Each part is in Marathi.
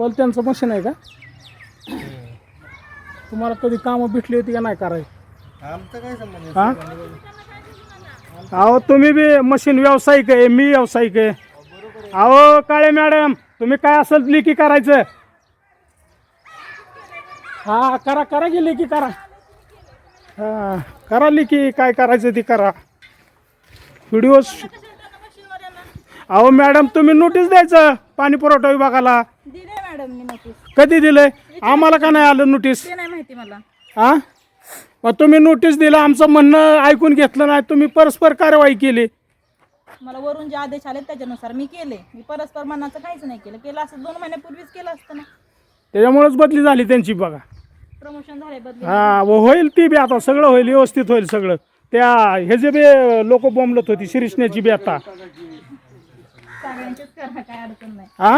कोलत्यांचं मशीन आहे का? तुम्हाला कधी कामं भेटली होती का नाही करायची? आमचं काय संबंध हा? अहो तुम्ही बी मशीन व्यावसायिक आहे मी व्यावसायिक आहे. अहो काळे मॅडम तुम्ही काय असेल लिखी करायचं? हा करा करा की लिखी करा. हा करा लिखी काय करायचं ती करा. व्हिडिओ अहो मॅडम तुम्ही नोटीस द्यायचं पाणी पुरवठा विभागाला. दिले मॅडम मी नोटीस कधी दिलंय आम्हाला का नाही आलं नोटीस ते नाही माहिती मला. हा मग तुम्ही नोटीस दिलं आमचं म्हणणं ऐकून घेतलं नाही तुम्ही परस्पर कारवाई केली. मला वरून जे आदेश आले त्याच्यानुसार मी केले. मी परस्पर मनाचं काहीच नाही केलं. केलं असं दोन महिन्यापूर्वीच केलं असतं ना. त्याच्यामुळेच बदली झाली त्यांची बघा. प्रमोशन झाले बदली. हा व होईल ती बी आता. सगळं होईल व्यवस्थित होईल सगळं. त्या हे जे बी लोक बोंबलत होती शिरीषण्याची बी आता. सगळ्यांचेच करा काय अडचण नाही. हा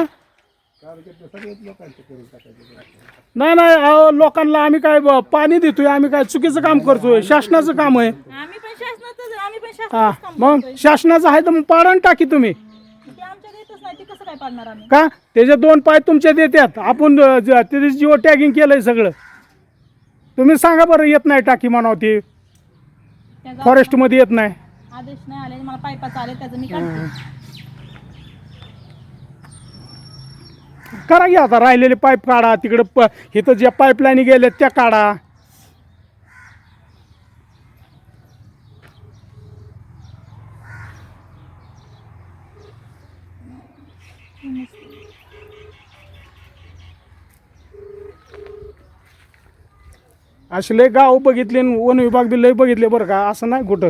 नाही नाही अहो लोकांना आम्ही काय ब- पाणी देतोय आम्ही काय चुकीचं काम करतोय शासनाचं काम आहे. आम्ही पण शासनातच आम्ही पण हा मग. शासनाचं आहे तर मग पाडण टाकी तुम्ही. ते आमच्या येतच नाही ते कसं काय पाडणार आम्ही? का? त्याचे दोन पाय तुमच्या देतात आपण अ, ज- त्याचे जिओ टॅगिंग केलंय सगळं. तुम्ही सांगा बरं येत नाही टाकी म्हणावं ती. फॉरेस्टमध्ये येत नाही. आदेश नाही आले मला पायपाचा आले त्याचं मी काढते. करा घ्या आता राहिलेले पाईप काढा तिकडं प इथं ज्या पाईपलाईनी गेल्या त्या काढा. असले लय गाव बघितले आणि वन विभाग बी लय बघितले बरं का असं नाही कुठं